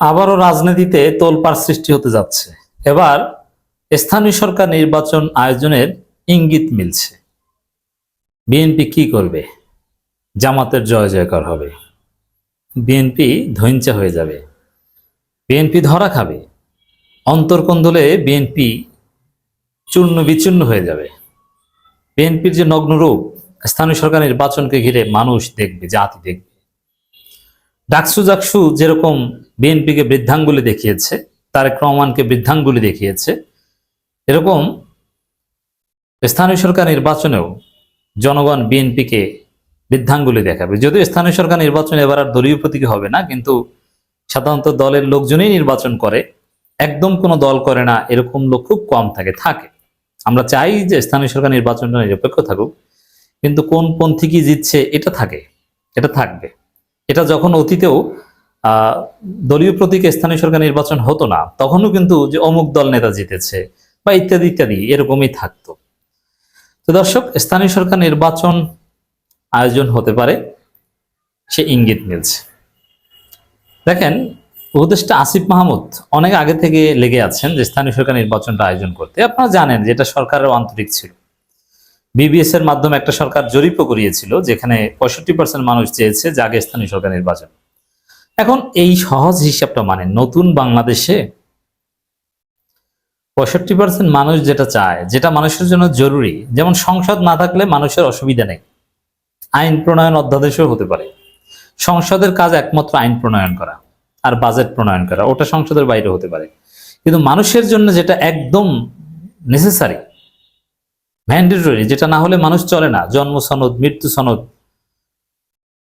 আবারও রাজনীতিতে তোলপাড় সৃষ্টি হতে যাচ্ছে। এবার স্থানীয় সরকার নির্বাচন আয়োজনের ইঙ্গিত মিলছে। বিএনপি কি করবে? জামাতের জয় জয়কার হবে। বিএনপি ধৈঞ্চা হয়ে যাবে। বিএনপি ধরা খাবে। অন্তর্কন্দলে বিএনপি চূর্ণ বিচূর্ণ হয়ে যাবে। বিএনপির যে নগ্ন রূপ স্থানীয় সরকার নির্বাচনকে ঘিরে মানুষ দেখবে, জাতি দেখবে। ডাকসু জাকসু যেরকম বিএনপিকে বৃদ্ধাঙ্গুলি দেখিয়েছে, তারেক রহমানকে বৃদ্ধাঙ্গুলি দেখিয়েছে, এরকম স্থানীয় সরকার নির্বাচনেও জনগণ বিএনপিকে বৃদ্ধাঙ্গুলি দেখাবে। যদিও স্থানীয় সরকার নির্বাচন এবার আর দলীয় প্রতীকে হবে না, কিন্তু সাধারণত দলের লোকজনই নির্বাচন করে, একদম কোনো দল করে না, এরকম লোক খুব কম থাকে থাকে। আমরা চাই যে স্থানীয় সরকার নির্বাচনটা নিরপেক্ষ থাকুক, কিন্তু কোন পন্থী কি জিতছে, এটা থাকে, এটা থাকবে। এটা যখন অতীতেও দলীয় প্রতীকে স্থানীয় সরকার নির্বাচন হতো না, তখনও কিন্তু যে অমুক দল নেতা জিতেছে বা ইত্যাদি ইত্যাদি, এরকমই থাকতো। তো দর্শক, স্থানীয় সরকার নির্বাচন আয়োজন হতে পারে, সে ইঙ্গিত মিলছে। দেখেন, উপদেষ্টা আসিফ মাহমুদ অনেক আগে থেকে লেগে আছেন যে স্থানীয় সরকার নির্বাচনটা আয়োজন করতে। আপনারা জানেন যে এটা সরকারের আন্তরিক ছিল। বিবিএস এর মাধ্যমে একটা সরকার জরিপও করিয়েছিল, যেখানে পঁয়ষট্টি পার্সেন্ট মানুষ চেয়েছে যে আগে স্থানীয় সরকার নির্বাচন। এখন এই সহজ হিসাবটা মানে নতুন বাংলাদেশে পঁয়ষট্টি পার্সেন্ট মানুষ যেটা চায়, যেটা মানুষের জন্য জরুরি, যেমন সংসদ না থাকলে মানুষের অসুবিধা নেই। আইন প্রণয়ন অধ্যাদেশও হতে পারে। সংসদের কাজ একমাত্র আইন প্রণয়ন করা আর বাজেট প্রণয়ন করা, ওটা সংসদের বাইরে হতে পারে। কিন্তু মানুষের জন্য যেটা একদম নেসেসারি ম্যান্ডেটরি যেটা না হলে মানুষ চলে না। জন্ম সনদ, মৃত্যু সনদ।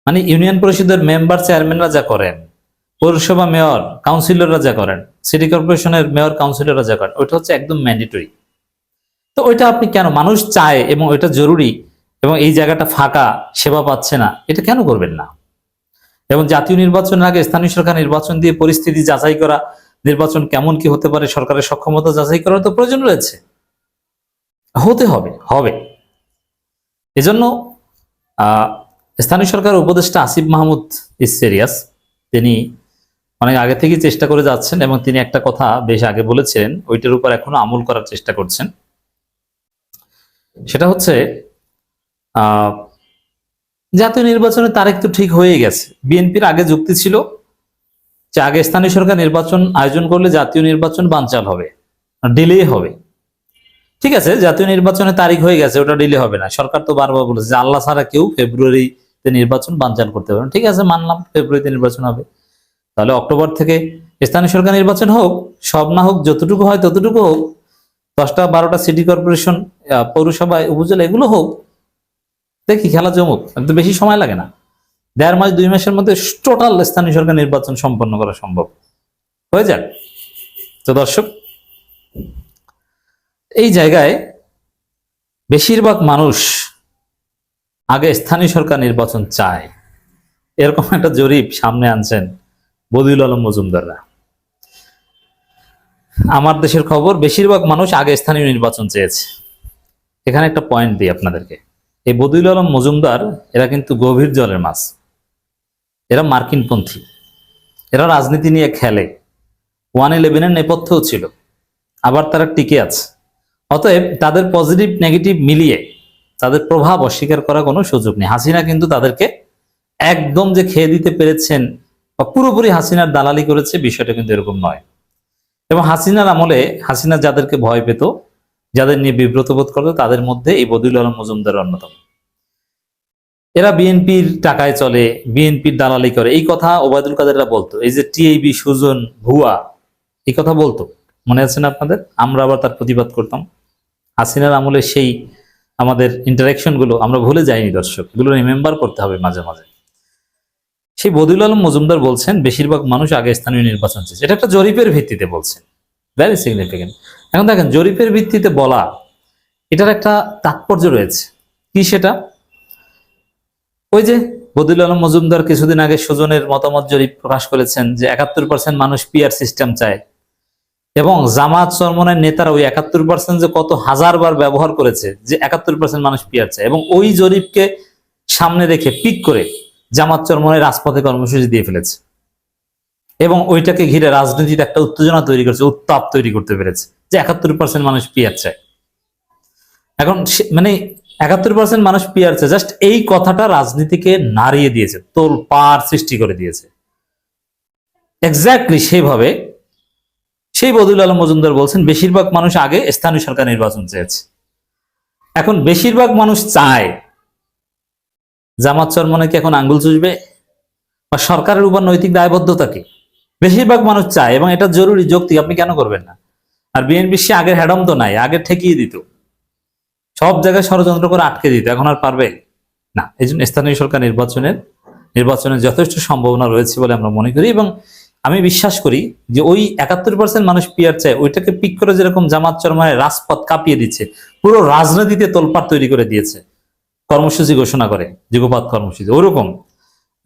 মানে ইউনিয়ন পরিষদের মেম্বার চেয়ারম্যানরা যা করেন, পৌরসভা মেয়র, কাউন্সিলররা যা করেন, সিটি কর্পোরেশনের মেয়র, কাউন্সিলররা যা করেন, ওইটা হচ্ছে একদম ম্যান্ডেটরি তো ওইটা আপনি কেন, মানুষ চায় এবং ওইটা জরুরি এবং এই জায়গাটা ফাঁকা, সেবা পাচ্ছে না, এটা কেন করবেন না? এবং জাতীয় নির্বাচনের আগে স্থানীয় সরকার নির্বাচন দিয়ে পরিস্থিতি যাচাই করা, নির্বাচন কেমন কি হতে পারে, সরকারের সক্ষমতা যাচাই করার তো প্রয়োজন রয়েছে। হতে হবে হবে। এজন্য স্থানীয় সরকার উপদেষ্টা আসিফ মাহমুদ ইস সিরিয়াস তিনি অনেক আগে থেকেই চেষ্টা করে যাচ্ছেন এবং তিনি একটা কথা বেশ আগে বলেছিলেন, ওইটার উপর এখনও আমল করার চেষ্টা করছেন। সেটা হচ্ছে জাতীয় নির্বাচনের তারিখ তো ঠিক হয়ে গেছে। বিএনপির আগে যুক্তি ছিল যে আগে স্থানীয় সরকার নির্বাচন আয়োজন করলে জাতীয় নির্বাচন বানচাল হবে ডিলে হবে। ঠিক আছে জাতীয় নির্বাচনের তারিখ হয়ে গেছে ওটা ডিলে হবে না। সরকার তো বারবার বলেছে আল্লাহ ছাড়া কেউ ফেব্রুয়ারিতে নির্বাচন বানচাল করতে পারবে। ঠিক আছে মানলাম ফেব্রুয়ারিতে নির্বাচন হবে। তাহলে অক্টোবর থেকে স্থানীয় সরকার নির্বাচন হোক সব না হোক যতটুকু হয় ততটুকু হোক দশটা বারোটা সিটি কর্পোরেশন আহ, পৌরসভা উপজেলা এগুলো হোক দেখি খেলা জমুক একটু বেশি সময় লাগে না। দেড় মাস দুই মাসের মধ্যে টোটাল স্থানীয় সরকার নির্বাচন সম্পন্ন করা সম্ভব। হয়ে যাক। তো দর্শক এই জায়গায় বেশিরভাগ মানুষ আগে স্থানীয় সরকার নির্বাচন চায়। এরকম একটা জরিপ সামনে আনছেন বদিউল আলম মজুমদাররা। আমার দেশের খবর, বেশিরভাগ মানুষ আগে স্থানীয় নির্বাচন চেয়েছে। এখানে একটা পয়েন্ট দিই আপনাদেরকে। এই বদিউল আলম মজুমদার, এরা কিন্তু গভীর জলের মাছ। এরা মার্কিনপন্থী। এরা রাজনীতি নিয়ে খেলে। ওয়ান ইলেভেনের নেপথ্যও ছিল। আবার তারা টিকে আছে। অতএব তাদের পজিটিভ নেগেটিভ মিলিয়ে তাদের প্রভাব অস্বীকার করার কোনো সুযোগ নেই। হাসিনা কিন্তু তাদেরকে একদম যে খেয়ে দিতে পেরেছেন বা পুরোপুরি হাসিনার দালালি করেছে বিষয়টা কিন্তু এরকম নয়। এবং হাসিনার আমলে, হাসিনা যাদেরকে ভয় পেত, যাদের নিয়ে বিব্রত বোধ করতো, তাদের মধ্যে এই বদিউল আলম মজুমদার অন্যতম। এরা বিএনপির টাকায় চলে, বিএনপির দালালি করে। এই কথা ওবায়দুল কাদেররা বলতো। এই যে টিআইবি সুজন, ভুয়া, এই কথা বলতো। মনে আছে না আপনাদের? আমরা আবার তার প্রতিবাদ করতাম। হাসিনার আমলে সেই আমাদের ইন্টারাকশনগুলো আমরা ভুলে যাইনি দর্শক। এগুলো রিমেম্বার করতে হবে মাঝে মাঝে। সেই বদিউল আলম মজুমদার বলছেন, বেশিরভাগ মানুষ আগে স্থানীয় নির্বাচন চেয়েছে। এটা একটা জরিপের ভিত্তিতে বলছেন। ভ্যারি সিগনিফিকেন্ট এখন দেখেন, জরিপের ভিত্তিতে বলা, এটার একটা তাৎপর্য রয়েছে। কি সেটা? ওই যে বদিউল আলম মজুমদার কিছুদিন আগে সুজনের মতামত জরিপ প্রকাশ করেছেন যে, একাত্তর পার্সেন্ট মানুষ পিয়ার সিস্টেম চায়। এবং জামাত চরমনের নেতারা ওই একাত্তর পার্সেন্ট যে কত হাজার বার ব্যবহার করেছে, যে একাত্তর পার্সেন্ট মানুষ পিয়ার চায় এবং ওই জরিপকে সামনে রেখে পিক করে জামাত চরমনের রাজপথে কর্মসূচি দিয়ে ফেলেছে। এবং ওইটাকে ঘিরে রাজনীতিতে একটা উত্তেজনা তৈরি করছে, উত্তাপ তৈরি করতে পেরেছে, যে একাত্তর পার্সেন্ট মানুষ পিয়ার চায় এখন মানে একাত্তর পার্সেন্ট মানুষ পিয়ার চায় জাস্ট এই কথাটা রাজনীতিকে নাড়িয়ে দিয়েছে তোল পার সৃষ্টি করে দিয়েছে। এক্স্যাক্টলি সেইভাবে সেই বদুল আলম মজুমদার বলছেন, বেশিরভাগ মানুষ আগে স্থানীয় সরকার নির্বাচন চেয়েছে। এখন বেশিরভাগ মানুষ চায়, জামাত চরমনে কি এখন আঙ্গুল চুষবে? বা সরকারের উপর নৈতিক দায়বদ্ধতা কি? বেশিরভাগ মানুষ চায়, এবং এটা জরুরি, যৌক্তিক, আপনি কেন করবেন না? আর বিএনপি সে আগের হ্যাডম তো নাই, আগে ঠেকিয়ে দিত। সব জায়গায় ষড়যন্ত্র করে আটকে দিত, এখন আর পারবে? না, এই জন্য স্থানীয় সরকার নির্বাচনের নির্বাচনের যথেষ্ট সম্ভাবনা রয়েছে বলে আমরা মনে করি, এবং আমি বিশ্বাস করি যে ওই একাত্তর পার্সেন্ট মানুষ পিয়ার চায়, ওইটাকে পিক করে যেরকম জামাত চরমায় রাজপথ কাঁপিয়ে দিচ্ছে, পুরো রাজনীতিতে তোলপাড় তৈরি করে দিয়েছে, কর্মসূচি ঘোষণা করে যুগপাত কর্মসূচি, ওরকম।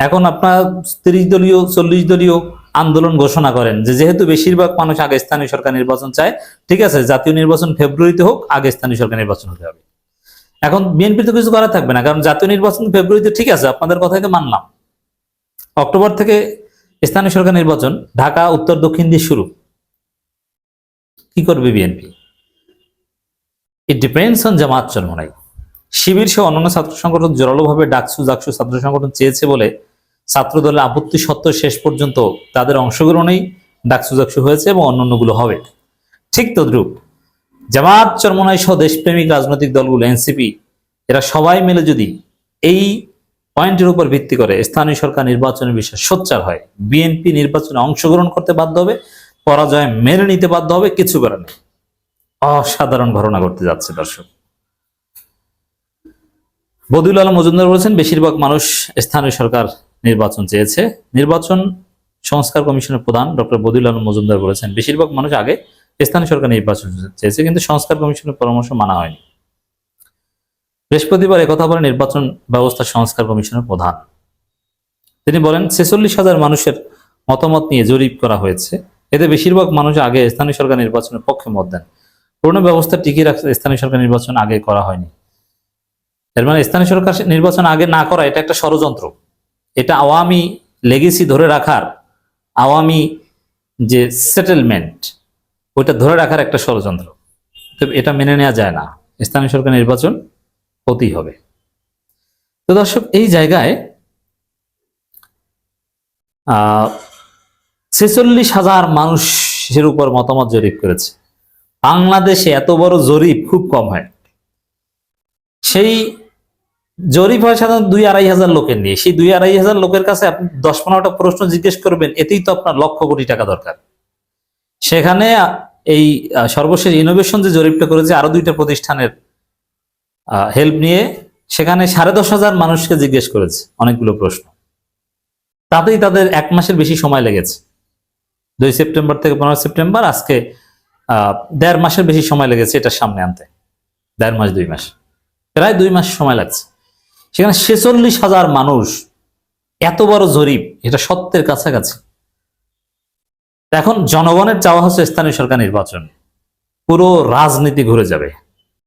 এখন আপনার তিরিশ দলীয়, চল্লিশ দলীয় আন্দোলন ঘোষণা করেন যে যেহেতু বেশিরভাগ মানুষ আগে স্থানীয় সরকার নির্বাচন চায়, ঠিক আছে, জাতীয় নির্বাচন ফেব্রুয়ারিতে হোক, আগে স্থানীয় সরকার নির্বাচন হতে হবে। এখন বিএনপি তো কিছু করা থাকবে না, কারণ জাতীয় নির্বাচন ফেব্রুয়ারিতে ঠিক আছে, আপনাদের কথাই তো মানলাম। অক্টোবর থেকে স্থানীয় সরকার নির্বাচন, ঢাকা, উত্তর, দক্ষিণ দিয়ে শুরু। কি করবে BNP? It depends on Jamaat Charmonai Shibir সহ অন্যান্য ছাত্র সংগঠন জোরালোভাবে ডাকসু, জাকসু ছাত্র সংগঠন চেয়েছে বলে ছাত্র দলের আপত্তি সত্ত্বেও শেষ পর্যন্ত তাদের অংশগ্রহণেই ডাকসু, জাকসু হয়েছে এবং অন্যান্যগুলো হবে। ঠিক তদ্রুপ, জামাত চরমনাই সহ দেশপ্রেমিক রাজনৈতিক দলগুলো, এনসিপি, এরা সবাই মিলে যদি এই পয়েন্টের উপর ভিত্তি করে স্থানীয় সরকার নির্বাচনের বিষয়ে সোচ্চার হয়। বিএনপি নির্বাচনে অংশগ্রহণ করতে বাধ্য হবে, পরাজয় মেনে নিতে বাধ্য হবে, কিছু করার নেই। অসাধারণ ঘটনা ঘটতে যাচ্ছে, দর্শক। বদিউল আলম মজুমদার বলেছেন, বেশিরভাগ মানুষ স্থানীয় সরকার নির্বাচন চেয়েছে। নির্বাচন সংস্কার কমিশনের প্রধান ডক্টর বদিউল আলম মজুমদার বলেছেন, বেশিরভাগ মানুষ আগে স্থানীয় সরকার নির্বাচন চেয়েছে, কিন্তু সংস্কার কমিশনের পরামর্শ মানা হয়নি। বৃহস্পতিবার একথা বলে নির্বাচন ব্যবস্থা সংস্কার কমিশনের প্রধান। তিনি বলেন, ছেচল্লিশ হাজার মানুষের মতামত নিয়ে জরিপ করা হয়েছে। এতে বেশিরভাগ মানুষ আগে স্থানীয় সরকার নির্বাচনের পক্ষে মত দেন। পুরনো ব্যবস্থা টিকিয়ে রাখতে স্থানীয় সরকার নির্বাচন আগে করা হয়নি। এর মানে স্থানীয় সরকার নির্বাচন আগে না করা, এটা একটা ষড়যন্ত্র। এটা আওয়ামী লেগেসি ধরে রাখার, আওয়ামী যে সেটেলমেন্ট ওইটা ধরে রাখার একটা ষড়যন্ত্র। এটা মেনে নেওয়া যায় না। স্থানীয় সরকার নির্বাচন হতেই হবে। তো দর্শক, এই জায়গায় ছেচল্লিশ হাজার মানুষের উপর মতামত জরিপ করেছে। বাংলাদেশে এত বড় জরিপ খুব কম হয়। সেই জরিপ হয় সাধারণত দুই আড়াই হাজার লোকের নিয়ে। সেই দুই আড়াই হাজার লোকের কাছে আপনি দশ পনেরোটা প্রশ্ন জিজ্ঞেস করবেন, এতেই তো আপনার লক্ষ কোটি টাকা দরকার। সেখানে এই সর্বশেষ ইনোভেশন যে জরিপটা করেছে, আরও দুইটা প্রতিষ্ঠানের হেল্প নিয়ে সেখানে সাড়ে দশ হাজার মানুষকে জিজ্ঞেস করেছে অনেকগুলো প্রশ্ন। তাতেই তাদের এক মাসের বেশি সময় লেগেছে। দুই সেপ্টেম্বর থেকে পনেরো সেপ্টেম্বর, আজকে দেড় মাসের বেশি সময় লেগেছে এটা সামনে আনতে। দেড় মাস, দুই মাস। প্রায় দুই মাস সময় লাগছে। সেখানে ছেচল্লিশ হাজার মানুষ এত বড় জরিপ, এটা সত্যের কাছাকাছি। এখন জনগণের চাওয়া হচ্ছে স্থানীয় সরকার নির্বাচন। পুরো রাজনীতি ঘুরে যাবে।